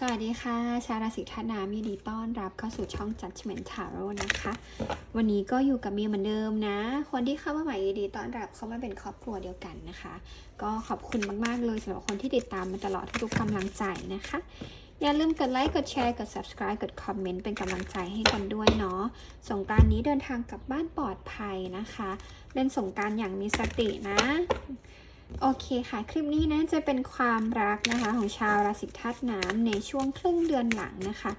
สวัสดีค่ะ ชาวราศีธาตุน้ำยินดีต้อนรับเข้าสู่ช่อง Judgment Tarot นะคะ วันนี้ก็อยู่กับมีเหมือนเดิมนะ คนที่เข้ามาใหม่ยินดีต้อนรับเข้ามาเป็นครอบครัวเดียวกันนะคะ ก็ขอบคุณมากๆเลยสำหรับคนที่ติดตามมาตลอดทุกๆกำลังใจนะคะ อย่าลืมกดไลค์ กดแชร์ กด subscribe กดคอมเมนต์เป็นกำลังใจให้กันด้วยเนาะ สงกรารนี้เดินทางกลับบ้านปลอดภัยนะคะ เล่นสงกรารอย่างมีสตินะ โอเคค่ะ คลิปนี้นะจะเป็นความรักนะคะ ของชาวราศีธาตุน้ำในช่วงครึ่งเดือนหลังนะคะ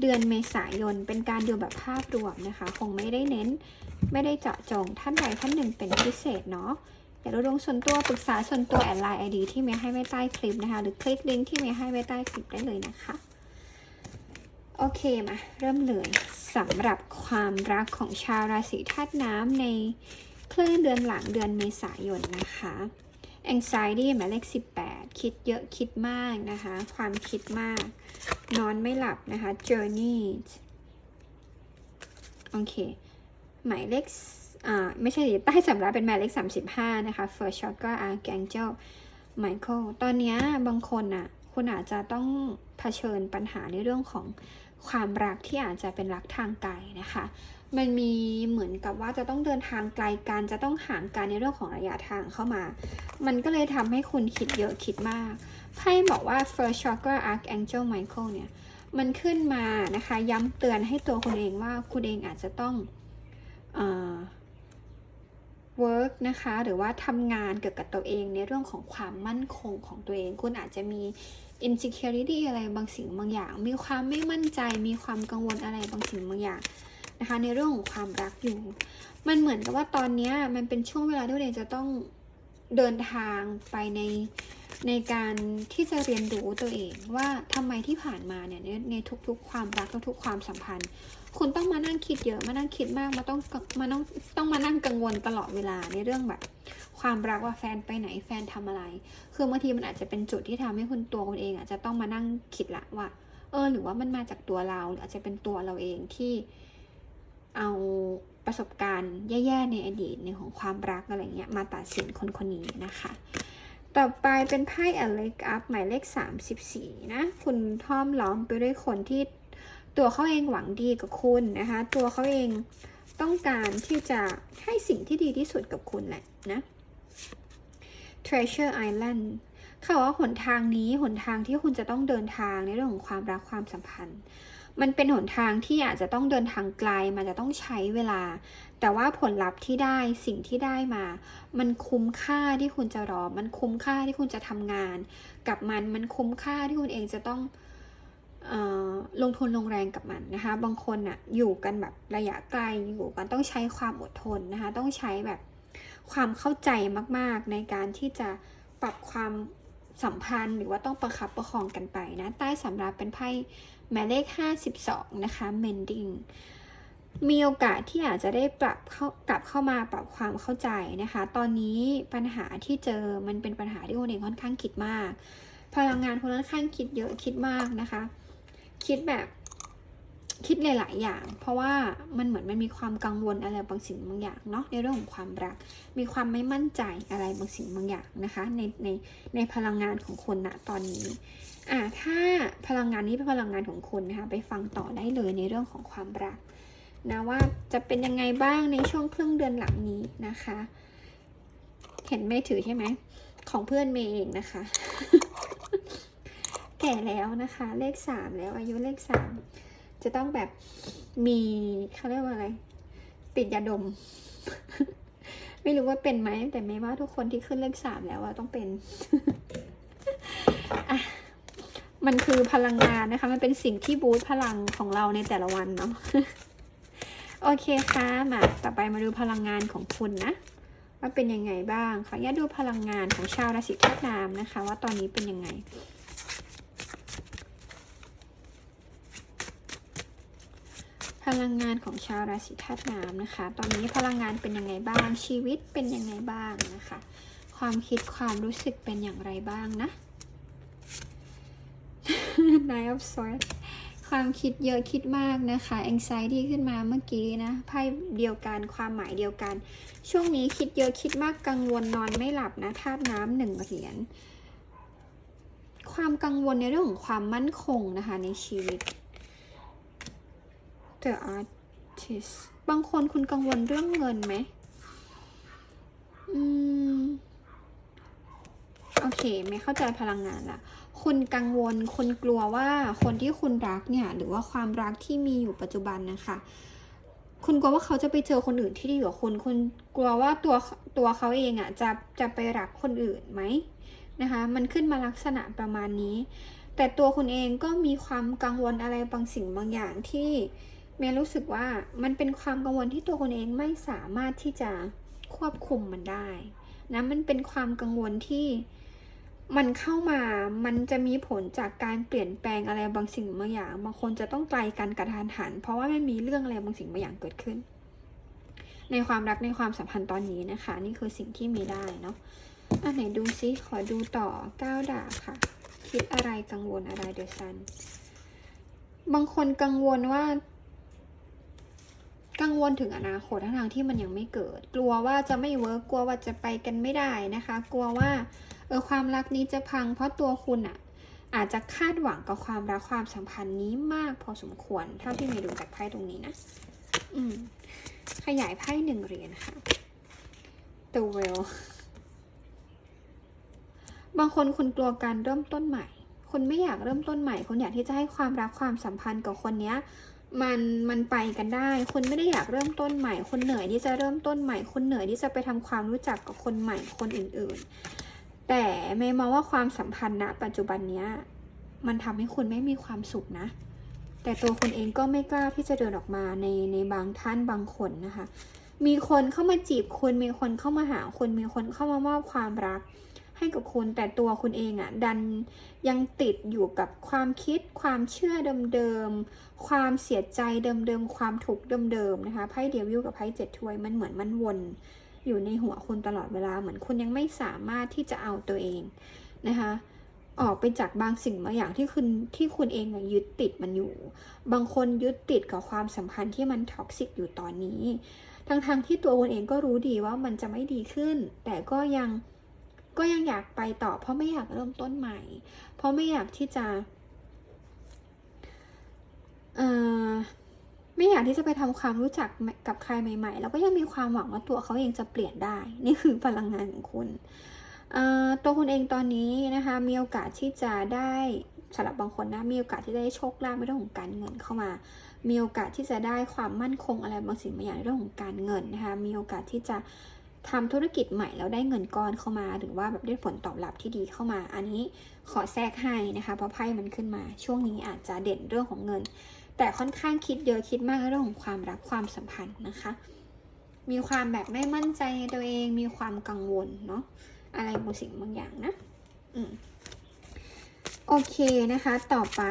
เดือนเมษายนเป็นการดูแบบภาพรวมนะคะ คงไม่ได้เน้น ไม่ได้เจาะจงท่านใดท่านหนึ่งเป็นพิเศษเนาะเดี๋ยวเราลงส่วนตัวปรึกษาส่วนตัวแอดไลน์ไอดีที่เมย์ให้ไว้ใต้คลิปนะคะ หรือคลิกลิงก์ที่เมย์ให้ไว้ใต้คลิปได้เลยนะคะ โอเคมาเริ่มเลยสำหรับความรักของชาวราศีธาตุน้ำในครึ่งเดือนหลังเดือนเมษายนนะคะ anxiety หมายเลข18 คิดเยอะคิดมากนะคะ ความคิดมาก นอนไม่หลับนะคะ journey โอเค หมายเลขอ่าไม่ใช่ใต้สำรับเป็นหมายเลข 35 นะคะ first shot ก็ archangel Michael ตอนนี้บางคนอะ คุณอาจจะต้องเผชิญปัญหาในเรื่องของความรักที่อาจจะเป็นรักทางไกลนะคะ มันมีเหมือนกับว่าจะต้องเดินทางไกลกันจะต้องห่างกันในเรื่องของระยะทางเข้ามา มันก็เลยทำให้คุณคิดเยอะคิดมากไพ่บอกว่า first chakra archangel Michael เนี่ย มันขึ้นมานะคะ ย้ำเตือนให้ตัวคุณเองว่าคุณเองอาจจะต้องอ work นะคะ หรือว่าทำงานเกี่ยวกับตัวเองในเรื่องของความมั่นคงของตัวเอง คุณอาจจะมี insecurity อะไรบางสิ่งบางอย่าง มีความไม่มั่นใจ มีความกังวลอะไรบางสิ่งบางอย่าง นะคะในเรื่องของความรักอยู่ มันเหมือนกับว่าตอนนี้มันเป็นช่วงเวลาที่เองจะต้องเดินทางไปในในการที่จะเรียนรู้ตัวเองว่าทำไมที่ผ่านมาเนี่ยในในทุกๆ ความรักทุกๆความสัมพันธ์ คุณต้องมานั่งคิดเยอะมานั่งคิดมากมาต้องมาต้องต้องมานั่งกังวลตลอดเวลาในเรื่องแบบ ความรักว่าแฟนไปไหนแฟนทำอะไร คือบางทีมันอาจจะเป็นจุดที่ทำให้คุณตัวคุณเองอาจจะต้องมานั่งคิดละว่า เออ หรือว่ามันมาจากตัวเราหรืออาจจะเป็นตัวเราเองที่ เอาประสบการณ์แย่ๆในอดีตในของความรักอะไรเงี้ยมาตัดสินคนคนนี้นะคะ ต่อไปเป็นไพ่อเล็กอัพหมายเลข 34 นะ คุณท่อมล้อมไปด้วยคนที่ตัวเขาเองหวังดีกับคุณนะคะ ตัวเขาเองต้องการที่จะให้สิ่งที่ดีที่สุดกับคุณแหละนะ Treasure Island เขาบอกว่าหนทางนี้หนทางที่คุณจะต้องเดินทางในเรื่องของความรักความสัมพันธ์ มันเป็นหนทางที่อาจจะต้องเดินทางไกล มันจะต้องใช้เวลา แต่ว่าผลลัพธ์ที่ได้สิ่งที่ได้มา มันคุ้มค่าที่คุณจะรอ มันคุ้มค่าที่คุณจะทำงาน กับมัน มันคุ้มค่าที่คุณเองจะต้องออลงทุนลงแรงกับมันนะคะ บางคนอะอยู่กันแบบระยะไกล อยู่กันต้องใช้ความอดทนนะคะ ต้องใช้แบบความเข้าใจมาก ๆ ในการที่จะปรับความสัมพันธ์หรือว่าต้องประคับประคองกันไปนะ ใต้สำรับเป็นไพ่ หมายเลข 52 นะคะ mending มีโอกาสที่อาจจะได้ปรับเข้ากลับเข้ามาปรับความเข้าใจนะคะ ตอนนี้ปัญหาที่เจอมันเป็นปัญหาที่คุณเองค่อนข้างคิดมาก พลังงานคุณค่อนข้างคิดเยอะคิดมากนะคะ คิดแบบคิดหลาย ๆ อย่าง เพราะว่ามันเหมือนมันมีความกังวลอะไรบางสิ่งบางอย่างเนาะในเรื่องของความรัก มีความไม่มั่นใจอะไรบางสิ่งบางอย่างนะคะ ในในในพลังงานของคนณตอนนี้ อ่าถ้าพลังงานนี้เป็นพลังงานของคุณนะคะไปฟังต่อได้เลยในเรื่องของความรักนะว่าจะเป็นยังไงบ้างในช่วงครึ่งเดือนหลังนี้นะคะ เห็นไม่ถือใช่ไหมของเพื่อนเมย์เองนะคะ แก่แล้วนะคะ เลขสามแล้วอายุเลขสามจะต้องแบบมีเขาเรียกว่าอะไร ติดยาดม ไม่รู้ว่าเป็นไหมแต่ไม่ว่าทุกคนที่ขึ้นเลขสามแล้วอะต้องเป็น มันคือพลังงานนะคะ มันเป็นสิ่งที่บูตพลังของเราในแต่ละวันเนาะ โอเคค่ะ มา ต่อไปมาดูพลังงานของคุณนะ ว่าเป็นยังไงบ้าง ขออนุญาตดูพลังงานของชาวราศีธาตุน้ำนะคะ ว่าตอนนี้เป็นยังไงพลังงานของชาวราศีธาตุน้ำนะคะ ตอนนี้พลังงานเป็นยังไงบ้าง ชีวิตเป็นยังไงบ้างนะคะ ความคิดความรู้สึกเป็นอย่างไรบ้างนะ Nine of Swords ความคิดเยอะคิดมากนะคะ anxiety ขึ้นมาเมื่อกี้นะไพ่เดียวกันความหมายเดียวกัน ช่วงนี้คิดเยอะคิดมากกังวลนอนไม่หลับนะธาตุน้ำหนึ่งเหรียญความกังวลในเรื่องของความมั่นคงนะคะในชีวิต The artist บางคนคุณกังวลเรื่องเงินไหมอืม โอเค ไม่เข้าใจพลังงานละ คุณกังวลคุณกลัวว่าคนที่คุณรักเนี่ย หรือว่าความรักที่มีอยู่ปัจจุบันนะคะ คุณกลัวว่าเขาจะไปเจอคนอื่นที่ดีกว่าคุณ คุณกลัวว่าตัวตัวเขาเองอะ่ะจะจะไปรักคนอื่นไหมนะคะ มันขึ้นมาลักษณะประมาณนี้ แต่ตัวคุณเองก็มีความกังวลอะไรบางสิ่งบางอย่างที่เมย์รู้สึกว่ามันเป็นความกังวลที่ตัวคุณเองไม่สามารถที่จะควบคุมมันได้นะ มันเป็นความกังวลที่ มันเข้ามา มันจะมีผลจากการเปลี่ยนแปลงอะไรบางสิ่งบางอย่าง บางคนจะต้องไกลกันกระทานหัน เพราะว่ามันมีเรื่องอะไรบางสิ่งบางอย่างเกิดขึ้น ในความรักในความสัมพันธ์ตอนนี้นะคะ นี่คือสิ่งที่มีได้เนาะ อันไหนดูซิ ขอดูต่อก้าวดาบค่ะ คิดอะไรกังวลอะไรเดซัน บางคนกังวลว่า กังวลถึงอนาคตทั้งที่มันยังไม่เกิด กลัวว่าจะไม่เวิร์กกลัวว่าจะไปกันไม่ได้นะคะ กลัวว่าเออความรักนี้จะพัง เพราะตัวคุณอะอาจจะคาดหวังกับความรักความสัมพันธ์นี้มากพอสมควรเท่าที่มีดูจากไพ่ตรงนี้นะอืมขยายไพ่หนึ่งเหรียญค่ะ The Well บางคนคุณกลัวการเริ่มต้นใหม่ คุณไม่อยากเริ่มต้นใหม่ คุณอยากที่จะให้ความรักความสัมพันธ์กับคนเนี้ย มันมันไปกันได้คุณไม่ได้อยากเริ่มต้นใหม่คุณเหนื่อยที่จะเริ่มต้นใหม่คุณเหนื่อยที่จะไปทำความรู้จักกับคนใหม่คนอื่นๆ แต่เมย์มองว่าความสัมพันธ์ณปัจจุบันเนี้ยมันทำให้คุณไม่มีความสุขนะ แต่ตัวคุณเองก็ไม่กล้าที่จะเดินออกมาในในบางท่านบางคนนะคะ มีคนเข้ามาจีบคุณมีคนเข้ามาหาคุณมีคนเข้ามามอบความรัก ให้กับคุณ แต่ตัวคุณเองอะ่ะดันยังติดอยู่กับความคิด ความเชื่อเดิมๆ ความเสียใจเดิมๆ ความทุกข์เดิมๆ นะคะไพ่เดียวิวกับไพ่เจ็ดถ้วยมันเหมือนมันวน อยู่ในหัวคุณตลอดเวลาเหมือนคุณยังไม่สามารถที่จะเอาตัวเองนะคะออกไปจากบางสิ่งบางอย่างที่คุณที่คุณเองอยึดติดมันอยู่ บางคนยึดติดกับความสัมพันธ์ที่มันท็อกซิกอยู่ตอนนี้ ทั้งๆทที่ตัวคุณเองก็รู้ดีว่ามันจะไม่ดีขึ้น แต่ก็ยัง ก็ยังอยากไปต่อ เพราะไม่อยากเริ่มต้นใหม่ เพราะไม่อยากที่จะเอ่อไม่อยากที่จะไปทำความรู้จักกับใครใหม่ๆ แล้วก็ยังมีความหวังว่าตัวเขาเองจะเปลี่ยนได้ นี่คือพลังงานของคุณ ตัวคุณเองตอนนี้นะคะมีโอกาสที่จะได้สำหรับบางคนนะมีโอกาสที่ได้โชคลาภในเรื่องของการเงินเข้ามา มีโอกาสที่จะได้ความมั่นคงอะไรบางสิ่งบางอย่างในเรื่องของการเงินนะคะมีโอกาสที่จะ ทำธุรกิจใหม่แล้วได้เงินก้อนเข้ามา หรือว่าแบบได้ผลตอบรับที่ดีเข้ามา อันนี้ขอแทรกให้นะคะเพราะไพ่มันขึ้นมาช่วงนี้อาจจะเด่นเรื่องของเงิน แต่ค่อนข้างคิดเยอะคิดมากเรื่องของความรักความสัมพันธ์นะคะ มีความแบบไม่มั่นใจในตัวเอง มีความกังวลเนาะอะไรบางสิ่งบางอย่างนะอืมโอเคนะคะ ต่อไป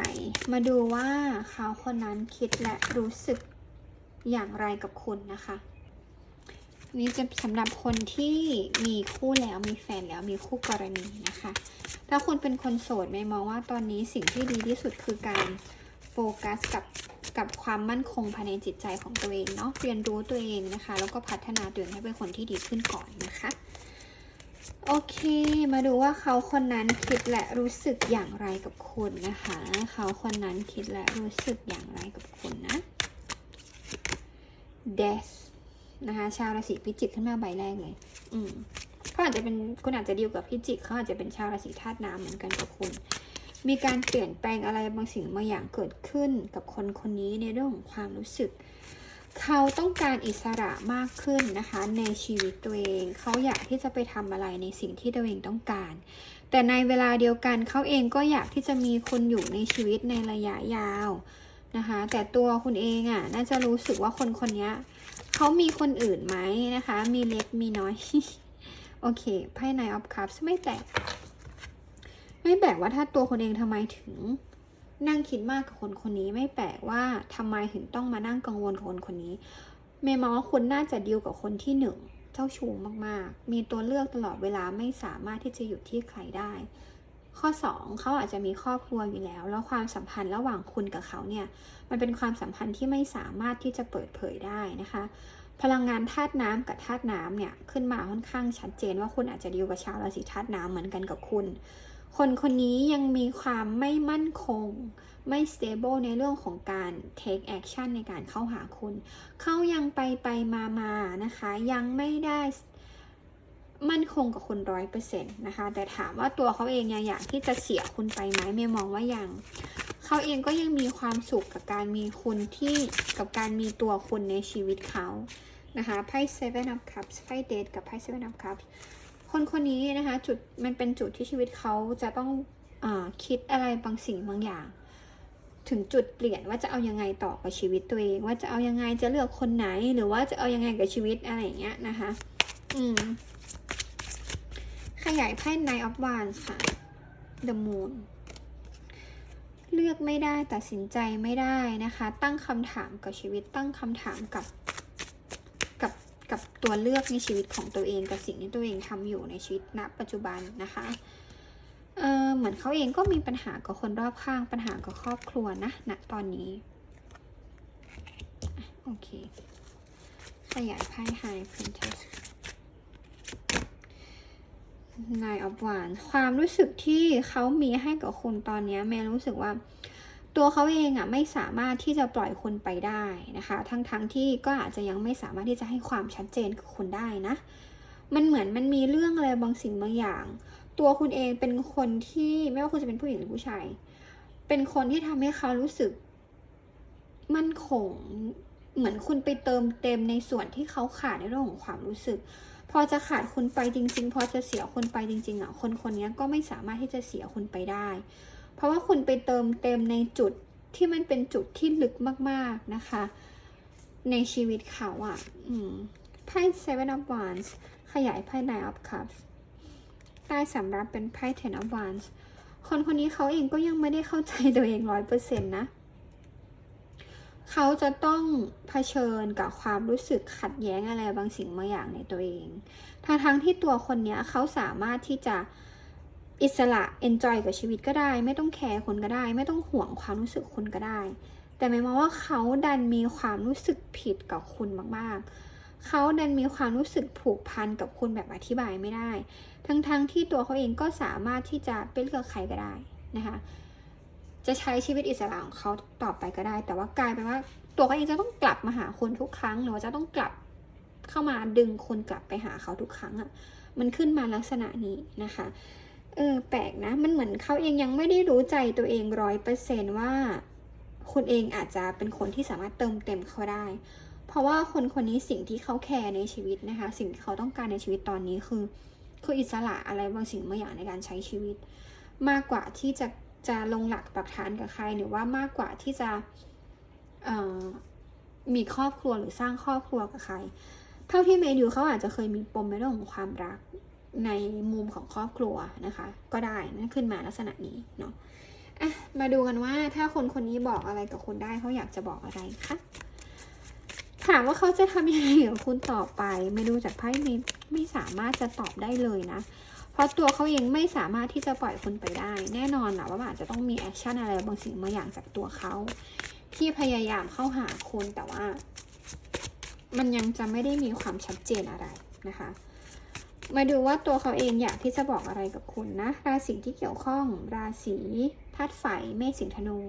มาดูว่าเขาคนนั้นคิดและรู้สึกอย่างไรกับคุณนะคะ นี่จะสำหรับคนที่มีคู่แล้วมีแฟนแล้วมีคู่กรณีนะคะ ถ้าคุณเป็นคนโสดไม่มองว่าตอนนี้สิ่งที่ดีที่สุดคือการโฟกัสกับกับความมั่นคงภายในจิตใจของตัวเองเนาะเรียนรู้ตัวเองนะคะ แล้วก็พัฒนาตัวเองให้เป็นคนที่ดีขึ้นก่อนนะคะ โอเค มาดูว่าเขาคนนั้นคิดและรู้สึกอย่างไรกับคุณนะคะ เขาคนนั้นคิดและรู้สึกอย่างไรกับคุณนะ Death นะคะชาวราศีพิจิกขึ้นมาใบแรกเลย อืมเขาอาจจะเป็นคุณอาจจะดีลกับพิจิกเขาอาจจะเป็นชาวราศีธาตุน้ำเหมือนกันกับคุณ มีการเปลี่ยนแปลงอะไรบางสิ่งบางอย่างเกิดขึ้นกับคนคนนี้ในเรื่องของความรู้สึก เขาต้องการอิสระมากขึ้นนะคะ ในชีวิตตัวเอง เขาอยากที่จะไปทำอะไรในสิ่งที่ตัวเองต้องการ แต่ในเวลาเดียวกันเขาเองก็อยากที่จะมีคนอยู่ในชีวิตในระยะยาวนะคะ แต่ตัวคุณเองอะ่ะน่าจะรู้สึกว่าคนคนนี้ เขามีคนอื่นไหมนะคะ มีเล็กมีน้อย โอเค ไพ่ในออฟคัพไม่แปลก ไม่แปลกว่าถ้าตัวคนเองทำไมถึงนั่งคิดมากกับคนคนนี้ ไม่แปลกว่าทำไมถึงต้องมานั่งกังวลกับคนคนนี้ เมย์มองว่าคุณน่าจะดีลกับคนที่หนึ่งเจ้าชู้มากๆ มีตัวเลือกตลอดเวลาไม่สามารถที่จะอยู่ที่ใครได้ ข้อ 2 เขาอาจจะมีครอบครัวอยู่แล้ว แล้วความสัมพันธ์ระหว่างคุณกับเขาเนี่ย มันเป็นความสัมพันธ์ที่ไม่สามารถที่จะเปิดเผยได้นะคะ พลังงานธาตุน้ำกับธาตุน้ำเนี่ยขึ้นมาค่อนข้างชัดเจนว่าคุณอาจจะดีลกับชาวราศีธาตุน้ำเหมือนกันกับคุณ คนคนนี้ยังมีความไม่มั่นคง ไม่ stable ในเรื่องของการ take action ในการเข้าหาคุณ เขายังไปไปมามานะคะ ยังไม่ได้ มั่นคงกับคุณร้อยเปอร์เซ็นต์นะคะ แต่ถามว่าตัวเขาเองยังอยากที่จะเสียคุณไปไหมเมย์มองว่ายังเขาเองก็ยังมีความสุขกับการมีคุณที่กับการมีตัวคุณในชีวิตเขานะคะไพ่ seven of cups ไพ่เดทกับไพ่ seven of cups คนคนนี้นะคะจุดมันเป็นจุดที่ชีวิตเขาจะต้องอคิดอะไรบางสิ่งบางอย่าง ถึงจุดเปลี่ยนว่าจะเอายังไงต่อกับชีวิตตัวเอง ว่าจะเอายังไงจะเลือกคนไหนหรือว่าจะเอายังไงกับชีวิตอะไรอย่างเงี้ยนะคะ อืม ขยายไพ่ Nine of Wands ค่ะ The Moon เลือกไม่ได้ตัดสินใจไม่ได้นะคะ ตั้งคำถามกับชีวิตตั้งคำถามกับกับกับตัวเลือกในชีวิตของตัวเองกับสิ่งที่ตัวเองทำอยู่ในชีวิตณปัจจุบันนะคะเออเหมือนเขาเองก็มีปัญหากับคนรอบข้างปัญหากับครอบครัวนะณตอนนี้โอเคขยายไพ่ High Princess Nine of Wands ความรู้สึกที่เขามีให้กับคุณตอนนี้เมย์รู้สึกว่า ตัวเขาเองอะไม่สามารถที่จะปล่อยคุณไปได้นะคะ ทั้งๆทที่ก็อาจจะยังไม่สามารถที่จะให้ความชัดเจนกับคุณได้นะ มันเหมือนมันมีเรื่องอะไรบางสิ่งบางอย่าง ตัวคุณเองเป็นคนที่ไม่ว่าคุณจะเป็นผู้หญิงหรือผู้ชายเป็นคนที่ทำให้เขารู้สึก มั่นคงเหมือนคุณไปเติมเต็มในส่วนที่เขาขาดในเรื่องของความรู้สึก พอจะขาดคุณไปจริง ๆ พอจะเสียคุณไปจริง ๆอะคนคนนี้ก็ไม่สามารถที่จะเสียคุณไปได้ เพราะว่าคุณไปเติมเต็มในจุดที่มันเป็นจุดที่ลึกมาก ๆนะคะ ในชีวิตเขาอะไพ่ seven of wands ขยายไพ่ nine of cups ใต้สำรับเป็นไพ่ ten of wands คนคนนี้เขาเองก็ยังไม่ได้เข้าใจตัวเองร้อยเปอร์เซ็นต์นะ เขาจะต้องเผชิญกับความรู้สึกขัดแย้งอะไรบางสิ่งบางอย่างในตัวเองทั้งทั้งๆที่ตัวคนนี้เขาสามารถที่จะอิสระ enjoy กับชีวิตก็ได้ ไม่ต้องแคร์คนก็ได้ ไม่ต้องห่วงความรู้สึกคุณก็ได้ แต่หมายความว่าเขาดันมีความรู้สึกผิดกับคุณมากๆ เขาดันมีความรู้สึกผูกพันกับคุณแบบอธิบายไม่ได้ ทั้งๆทที่ตัวเขาเองก็สามารถที่จะเป็นเลือกใครก็ได้นะคะ จะใช้ชีวิตอิสระของเขาต่อไปก็ได้ แต่ว่ากลายเป็นว่า ตัวเขาเองจะต้องกลับมาหาคุณทุกครั้งหรือว่าจะต้องกลับเข้ามาดึงคุณกลับไปหาเขาทุกครั้งอะ่ะ มันขึ้นมาลักษณะนี้นะคะ เออแปลกนะ มันเหมือนเขาเองยังไม่ได้รู้ใจตัวเองร้อยเปอร์เซนว่าคุณเองอาจจะเป็นคนที่สามารถเติมเต็มเขาได้ เพราะว่าคนคนนี้สิ่งที่เขาแคร์ในชีวิตนะคะ สิ่งที่เขาต้องการในชีวิตตอนนี้คือ คืออิสระอะไรบางสิ่งบางอย่างในการใช้ชีวิต มากกว่าที่จะ จะลงหลักปักฐานกับใคร หรือว่ามากกว่าที่จะมีครอบครัวหรือสร้างครอบครัวกับใคร เท่าที่เมย์ดูเขาอาจจะเคยมีปมในเรื่องของความรักในมุมของครอบครัวนะคะ ก็ได้นั่นขึ้นมาลักษณะนี้เนาะอะมาดูกันว่าถ้าคนคนนี้บอกอะไรกับคุณได้เขาอยากจะบอกอะไรคะถามว่าเขาจะทำยังไงกับคุณต่อไป ไม่ดูจากไพ่ไม่ไม่สามารถจะตอบได้เลยนะ ราะตัวเขาเองไม่สามารถที่จะปล่อยคุณไปได้ แน่นอนแหละว่ามันอาจจะต้องมีแอคชั่นอะไรบางสิ่งบางอย่างจากตัวเขาที่พยายามเข้าหาคุณแต่ว่า มันยังจะไม่ได้มีความชัดเจนอะไรนะคะ มาดูว่าตัวเขาเองอยากที่จะบอกอะไรกับคุณนะ ราศีที่เกี่ยวข้อง ราศีธาตุไฟเมษสิงธนู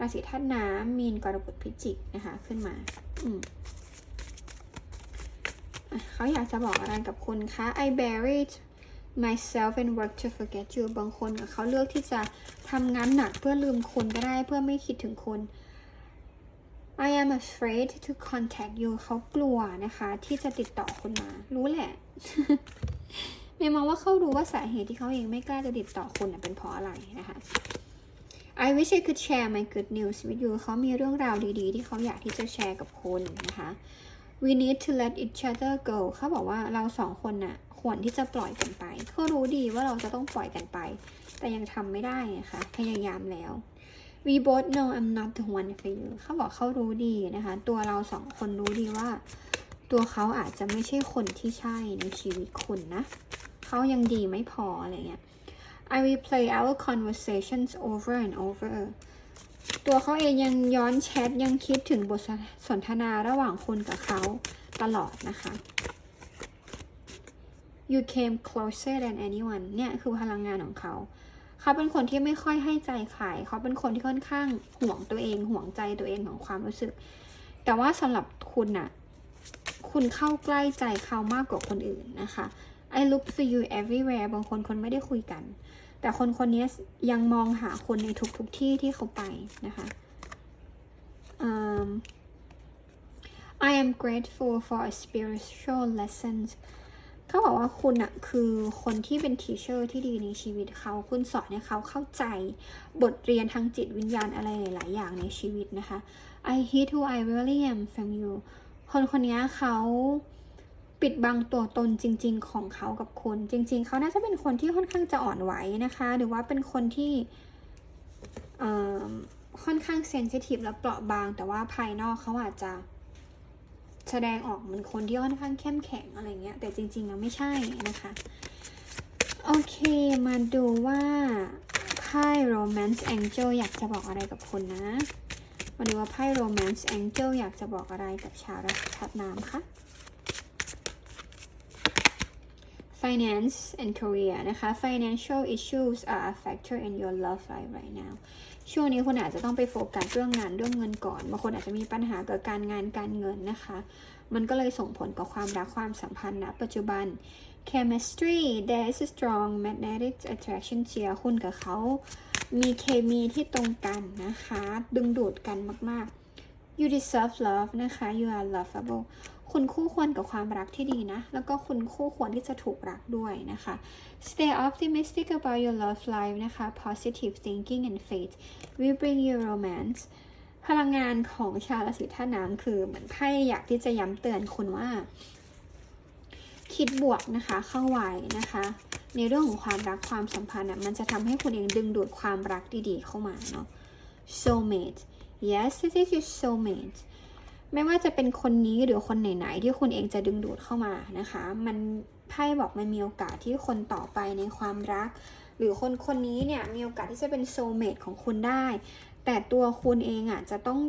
ราศีธาตุน้ำมีนกรกฎพิจิกนะคะ ขึ้นมา อืมเขาอยากจะบอกอะไรกับคุณคะ I buried myself and work to forget you บางคนเขาเลือกที่จะทำงานหนักเพื่อลืมคุณก็ได้เพื่อไม่คิดถึงคุณ I am afraid to contact you เขากลัวนะคะ ที่จะติดต่อคุณมา รู้แหละเมย์มองว่าเขารู้ว่าสาเหตุที่เขาเองไม่กล้าจะติดต่อคุณน่ะเป็นเพราะอะไรนะคะ I wish I could share my good news with you เขามีเรื่องราวดีๆ ที่เขาอยากที่จะแชร์กับคุณนะคะ We need to let each other go เขาบอกว่าเราสองคนน่ะควรที่จะปล่อยกันไปเขารู้ดีว่าเราจะต้องปล่อยกันไป แต่ยังทำไม่ได้นะคะพยายามแล้ว We both know I'm not the one for you เขาบอกเขารู้ดีนะคะ ตัวเราสองคนรู้ดีว่า ตัวเขาอาจจะไม่ใช่คนที่ใช่ในชีวิตคุณนะ เขายังดีไม่พออะไรเงี้ย I replay our conversations over and over ตัวเขาเองยังย้อนแชทยังคิดถึงบทสนทนาระหว่างคุณกับเขาตลอดนะคะ You came closer than anyone เนี่ยคือพลังงานของเขา เขาเป็นคนที่ไม่ค่อยให้ใจใครเขาเป็นคนที่ค่อนข้างห่วงตัวเองห่วงใจตัวเองของความรู้สึก แต่ว่าสำหรับคุณน่ะ คุณเข้าใกล้ใจเขามากกว่าคนอื่นนะคะ I look for you everywhere บางคนคนไม่ได้คุยกัน แต่คนคนนี้ยังมองหาคนในทุกๆทที่ที่เขาไปนะคะอืม I am grateful for a spiritual lessons เขาบอกว่าคุณอะคือคนที่เป็นทีเชอร์ที่ดีในชีวิตเขา คุณสอนให้เขาเข้าใจบทเรียนทางจิตวิญญาณอะไรหลาย ๆ อย่างในชีวิตนะคะ I hid who I really am from you คนคนนี้เขา ปิดบังตัวตนจริง ๆ ของเขากับคุณ จริง ๆ เขาน่าจะเป็นคนที่ค่อนข้างจะอ่อนไหวนะคะ หรือว่าเป็นคนที่ค่อนข้างเซนซิทีฟและเปราะบาง แต่ว่าภายนอกเขาอาจจะแสดงออกเหมือนคนที่ค่อนข้างเข้มแข็งอะไรเงี้ย แต่จริงๆแล้วไม่ใช่นะคะโอเคมาดูว่าไพ่ romance angel อยากจะบอกอะไรกับคุณนะ มาดูว่าไพ่ romance angel อยากจะบอกอะไรกับชาวราศีธาตุน้ำคะ finance and career นะคะ financial issues are a factor in your love life right now ช่วงนี้คุณอาจจะต้องไปโฟกัสเรื่องงานเรื่องเงินก่อน บางคนอาจจะมีปัญหาเกี่ยวกับการงานการเงินนะคะ มันก็เลยส่งผลกับความรักความสัมพันธ์ณปัจจุบัน chemistry there is a strong magnetic attraction เชียคุณกับเขา มีเคมีที่ตรงกันนะคะ ดึงดูดกันมากๆ you deserve love นะคะ you are lovable คุณคู่ควรกับความรักที่ดีนะ แล้วก็คุณคู่ควรที่จะถูกรักด้วยนะคะ stay optimistic about your love life นะคะ positive thinking and faith will bring you romance พลังงานของชาวราศีธาตุน้ำคือเหมือนไพ่อยากที่จะย้ำเตือนคุณว่า คิดบวกนะคะเข้าไว้นะคะ ในเรื่องของความรักความสัมพันธ์มันจะทำให้คุณเองดึงดูดความรักดีๆเข้ามาเนาะ soulmate yes this is your soulmate ไม่ว่าจะเป็นคนนี้หรือคนไหนๆที่คุณเองจะดึงดูดเข้ามานะคะ มันไพ่บอกมันมีโอกาสที่คนต่อไปในความรัก หรือคนคนนี้เนี่ยมีโอกาสที่จะเป็นโซเมตของคุณได้ แต่ตัวคุณเองอะจะต้อง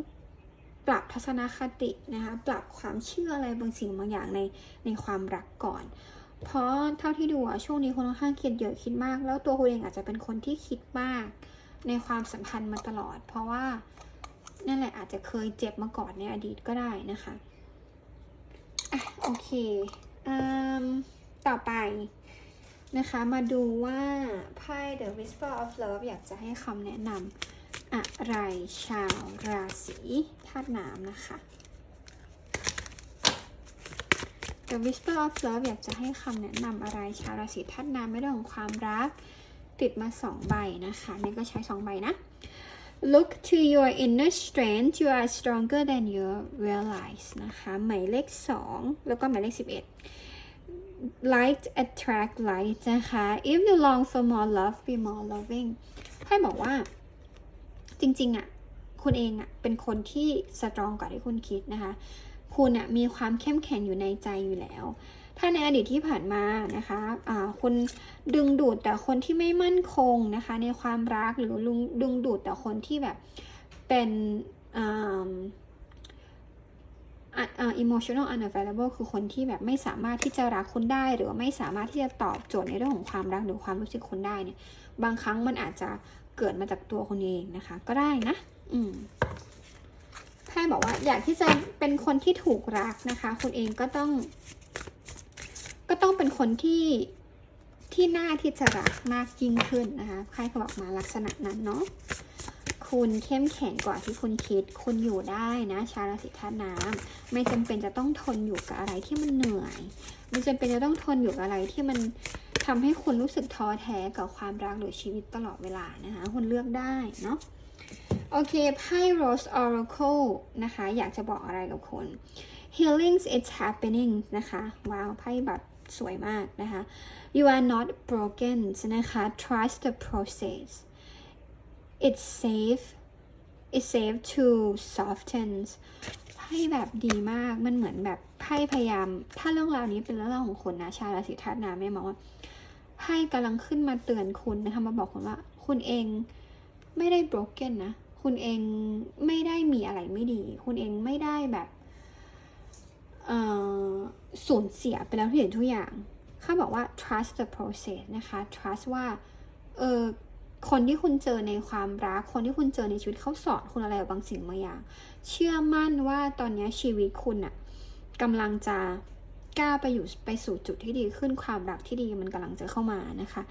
ปรับทัศนคตินะคะ ปรับความเชื่ออะไรบางสิ่งบางอย่างในในความรักก่อน เพราะเท่าที่ดูอะช่วงนี้คุณค่อนข้างคิดเยอะคิดมาก แล้วตัวคุณเองอาจจะเป็นคนที่คิดมากในความสัมพันธ์มาตลอด เพราะว่า นั่นแหละอาจจะเคยเจ็บมาก่อนในอดีตก็ได้นะคะอะโอเคอต่อไปนะคะ มาดูว่าไพ่ The Whisper of Love อยากจะให้คำแนะนำอะไรชาวราศีธาตุน้ำนะคะ The Whisper of Love อยากจะให้คำแนะนำอะไรชาวราศีธาตุน้ำไม่เรื่องของความรัก ติดมาสองใบนะคะนี่ก็ใช้สองใบนะ Look to your inner strength you are stronger than you realize นะคะ หมายเลขสองแล้วก็หมายเลขสิบเอ็ด Light attract light นะคะ If you long for more love be more loving ให้บอกว่า จริงๆอะ คุณเองอะ เป็นคนที่สตรองกว่าที่คุณคิดนะคะ คุณอะ มีความเข้มแข็งอยู่ในใจอยู่แล้ว ถ้าในอดีตที่ผ่านมานะคะะคุณดึงดูดแต่คนที่ไม่มั่นคงนะคะ ในความรักหรือลุงดึงดูดแต่คนที่แบบเป็นอ่า emotional unavailable คือคนที่แบบไม่สามารถที่จะรักคุณได้ หรือไม่สามารถที่จะตอบโจทย์ในเรื่องของความรักหรือความรู้สึกคุณได้เนี่ย บางครั้งมันอาจจะเกิดมาจากตัวคนเองนะคะ ก็ได้นะ อืมไพ่บอกว่าอยากที่จะเป็นคนที่ถูกรักนะคะ คุณเองก็ต้อง ก็ต้องเป็นคนที่ที่น่าที่จะรักมากยิ่งขึ้นนะคะไพ่เขาบอกมาลักษณะนั้นเนาะคุณเข้มแข็งกว่าที่คุณคิด คุณอยู่ได้นะ ชาวราศีธาตุน้ำไม่จำเป็นจะต้องทนอยู่กับอะไรที่มันเหนื่อย ไม่จำเป็นจะต้องทนอยู่กับอะไรที่มันทำให้คุณรู้สึกท้อแท้กับความรักหรือชีวิตตลอดเวลานะคะ คุณเลือกได้เนาะโอเคไพ่ Rose Oracle นะคะ อยากจะบอกอะไรกับคุณ Healings is happening นะคะ ว้าวไพ่แบบ สวยมากนะคะ You are not broken นะคะ Trust the process it's safe it's safe to soften ไพ่แบบดีมากมันเหมือนแบบไพ่พยายาม ถ้าเรื่องราวนี้เป็นเรื่องราวของคนนะชาวราศีธาตุน้ำไม่มองว่าไพ่กำลังขึ้นมาเตือนคุณนะคะมาบอกคุณว่าคุณเองไม่ได้ broken นะ คุณเองไม่ได้มีอะไรไม่ดี คุณเองไม่ได้แบบ สูญเสียไปแล้วทุกอย่างทุกอย่างเขาบอกว่า trust the process นะคะ trust ว่าเออคนที่คุณเจอในความรัก คนที่คุณเจอในชีวิตเขาสอนคุณอะไรบางสิ่งบางอย่าง เชื่อมั่นว่าตอนนี้ชีวิตคุณอะกำลังจะก้าวไปอยู่ไปสู่จุดที่ดีขึ้นความรักที่ดีมันกำลังจะเข้ามานะคะ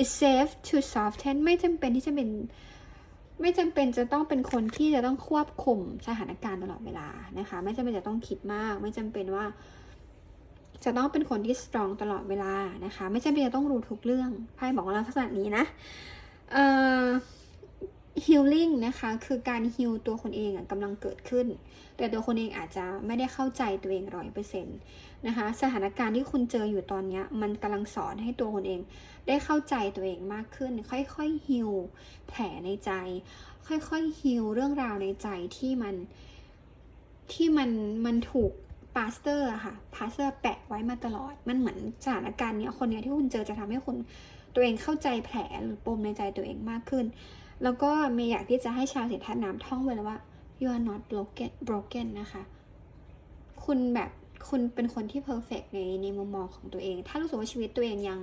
it's safe to soften ไม่จำเป็นที่จะเป็น ไม่จำเป็นจะต้องเป็นคนที่จะต้องควบคุมสถานการณ์ตลอดเวลานะคะ ไม่จำเป็นจะต้องคิดมาก ไม่จำเป็นว่า จะต้องเป็นคนที่สตรองตลอดเวลานะคะ ไม่จำเป็นจะต้องรู้ทุกเรื่องไพ่บอกว่าลักษณะนี้นะเอ่อ healing นะคะคือการ heal ตัวคนเองกำลังเกิดขึ้น แต่ตัวคนเองอาจจะไม่ได้เข้าใจตัวเองร้อยเปอร์เซ็นต์นะคะสถานการณ์ที่คุณเจออยู่ตอนนี้มันกำลังสอนให้ตัวคนเองได้เข้าใจตัวเองมากขึ้น ค่อยๆ heal แผลในใจ ค่อยๆ heal เรื่องราวในใจที่มันที่มันมันถูกพาสเตอร์ค่ะพาสเตอร์แปะไว้มาตลอด มันเหมือนสถานการณ์เนี้ยคนเนี้ยที่คุณเจอจะทำให้คุณตัวเองเข้าใจแผลหรือปมในใจตัวเองมากขึ้น แล้วก็เมย์อยากที่จะให้ชาวสิทธาน้ำท่องไว้เลยว่า you are not broken broken นะคะ คุณแบบคุณเป็นคนที่ perfect ในในมุมมองของตัวเอง ถ้ารู้สึกว่าชีวิตตัวเองยัง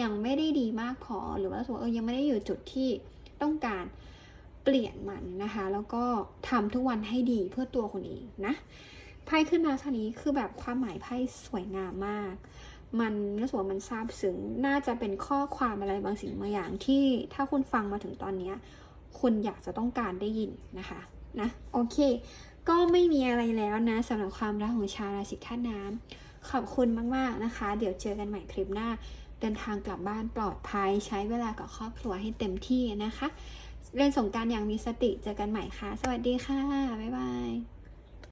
ยังไม่ได้ดีมากพอ หรือว่ารู้สึกว่าเออยังไม่ได้อยู่จุดที่ต้องการเปลี่ยนมันนะคะ แล้วก็ทำทุกวันให้ดีเพื่อตัวคนเองนะ ไพ่ขึ้นมาเท่านี้คือแบบความหมายไพ่สวยงามมาก มันรู้สึกว่ามันซาบซึ้ง น่าจะเป็นข้อความอะไรบางสิ่งบางอย่างที่ถ้าคุณฟังมาถึงตอนเนี้ย คุณอยากจะต้องการได้ยินนะคะนะโอเค ก็ไม่มีอะไรแล้วนะสำหรับความรักของชาวราศีธาตุน้ำขอบคุณมากๆนะคะ เดี๋ยวเจอกันใหม่คลิปหน้า เดินทางกลับบ้านปลอดภัย ใช้เวลากับครอบครัวให้เต็มที่นะคะ เล่นสงการอย่างมีสติเจอกันใหม่ค่ะ สวัสดีค่ะ บ๊ายบาย